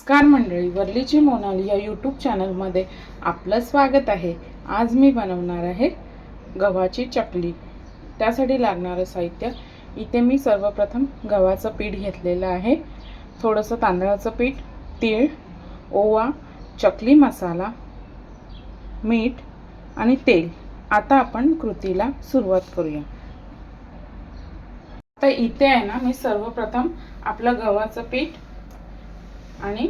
नमस्कार मंडळी वरलीची मोनाली या यूट्यूब चॅनलमध्ये आपलं स्वागत आहे. आज मी बनवणार आहे गव्हाची चकली. त्यासाठी लागणारं साहित्य. इथे मी सर्वप्रथम गव्हाचं पीठ घेतलेलं आहे. थोडंसं तांदळाचं पीठ तीळ ओवा चकली मसाला मीठ आणि तेल. आता आपण कृतीला सुरुवात करूया. आता इथे आहे ना मी सर्वप्रथम आपलं गव्हाचं पीठ आणि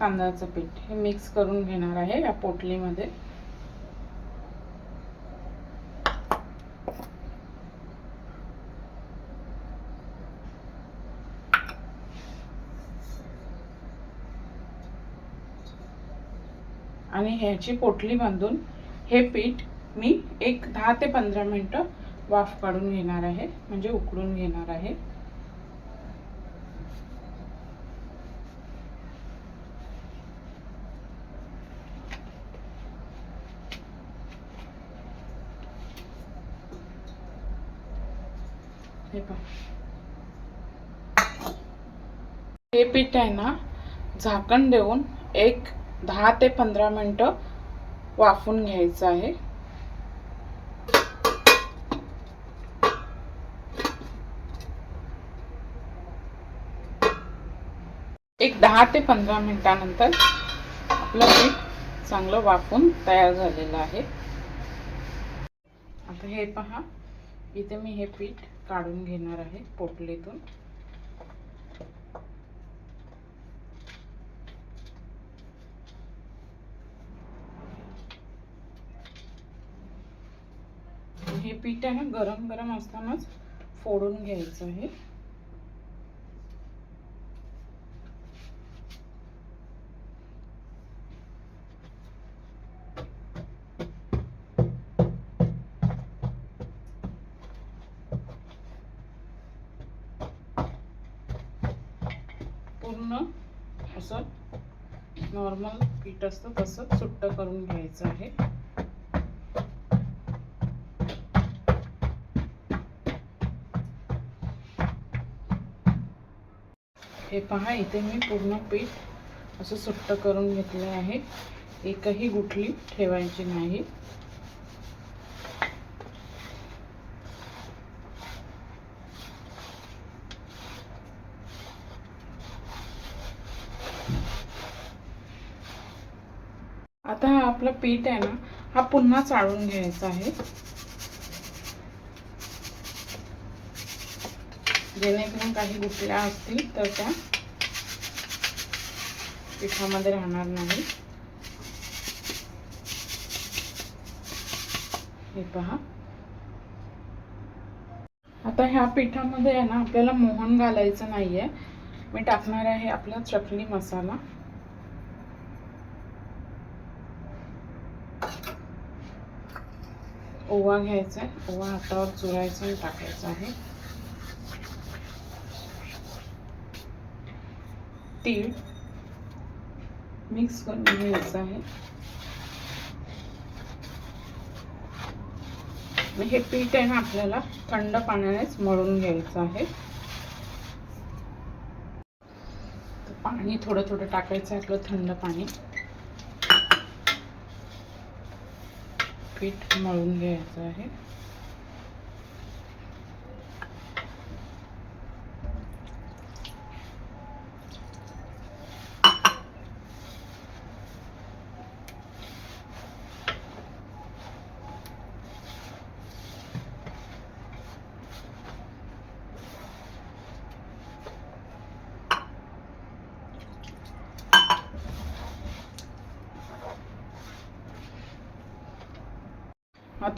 तांदळाचं पीठ हे मिक्स करून घेणार आहे या पोटलीमध्ये. आणि ह्याची पोटली बांधून हे पीठ मी एक दहा ते पंधरा मिनटं वाफ काढून घेणार आहे म्हणजे उकळून घेणार आहे. हे पहा हे पीठ आहे ना झाकण देऊन एक दहा ते पंधरा मिनटं वाफून घ्यायचं आहे. एक दहा ते पंधरा मिनिटानंतर आपलं पीठ चांगलं वाफून तयार झालेलं आहे. आता हे पहा इथे मी हे पीठ काढून घेणार आहे पोटलीतून. हे पीठ आहे गरम गरम असतानाच फोडून घ्यायचं आहे. पूर्ण असं नॉर्मल पीठ असतं तसं सुट्ट करून घ्यायचं आहे. हे पहा इथे मी पूर्ण पीठ असं सुट्ट करून घेतलं आहे. एकही गुठली ठेवायची नाही. आता हा आपलं पीठ आहे ना हा पुन्हा चाळून घ्यायचा आहे. जेणेकरून काही गुटल्या असतील तर त्या पिठामध्ये राहणार नाही. हे पहा. आता ह्या पिठामध्ये आहे ना आपल्याला मोहन घालायचं नाही आहे मी टाकणार आहे आपला चटणी मसाला. ओवा घ्यायचा आहे. ओवा हातावर चुरायचा आणि टाकायचा आहे. तीळ मिक्स करून घ्यायचं आहे. हे पीठ आहे ना आपल्याला थंड पाण्यानेच मळून घ्यायचं आहे. तर पाणी थोडं थोडं टाकायचं आहे आपलं थंड पाणी. पीठ मळून घ्यायचं आहे.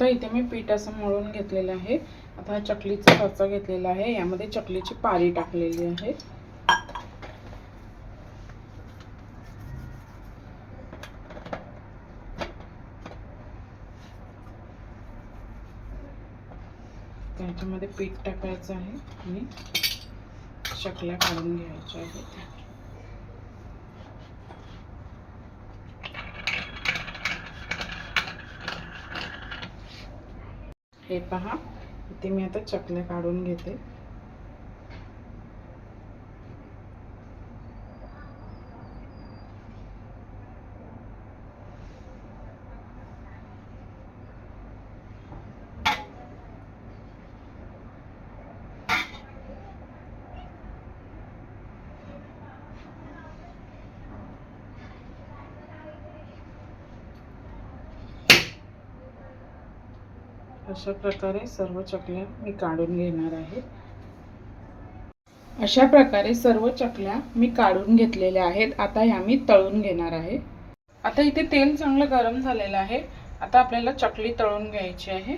आता इथे मी पीठ असं मळून घेतलेलं आहे. आता हा चकलीचा कच्चा घेतलेला आहे. यामध्ये चकलीची पारी टाकलेली आहे. त्याच्यामध्ये पीठ टाकायचं आहे आणि चकल्या काढून घ्यायच्या आहेत. हे पहा. इथे मी आता चकल्या काढून घेते. अशा प्रकारे सर्व चकल्या मी काढून घेणार आहे. अशा प्रकारे सर्व चकल्या मी काढून घेतलेल्या आहेत. आता ह्या मी तळून घेणार आहे. आता इथे तेल चांगलं गरम झालेलं आहे. आता आपल्याला चकली तळून घ्यायची आहे.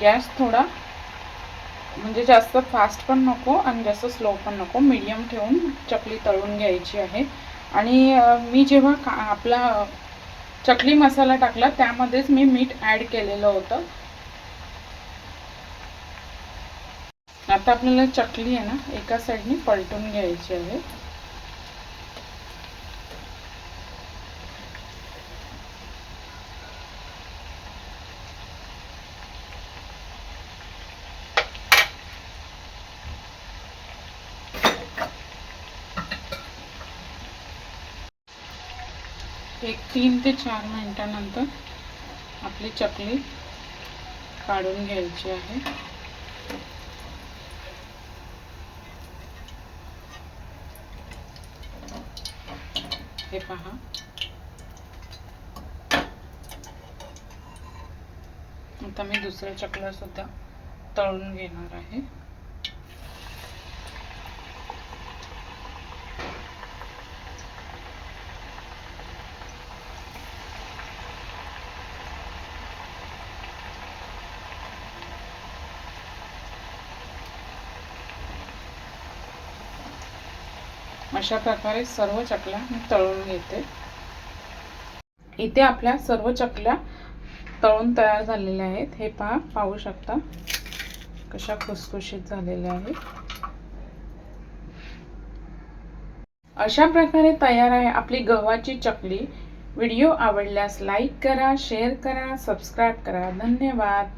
गॅस थोडा म्हणजे जास्त फास्ट पण नको आणि जास्त स्लो पण नको. मीडियम ठेवून चकली तळून घ्यायची आहे. आणि मी जेव्हा का आपला चकली मसाला टाकला त्यामध्येच मी मीठ ॲड केलेलं होतं. आता आपल्याला चकली आहे ना एका साईडने पलटून घ्यायची आहे. एक तीन ते चार मिनटानंतर आपली चकली काढून घ्यायची आहे. हे पहा. आता मी दुसऱ्या चकला सुद्धा तळून घेणार आहे. अशा प्रकारे सर्व चकल्या मी तळून घेते. इथे आपल्या सर्व चकल्या तळून तयार झालेल्या आहेत. हे पहा पाहू शकता कशा खुसखुशीत झालेल्या आहेत. अशा प्रकारे तयार आहे आपली गव्हाची चकली. व्हिडिओ आवडल्यास लाईक करा शेअर करा सबस्क्राईब करा. धन्यवाद.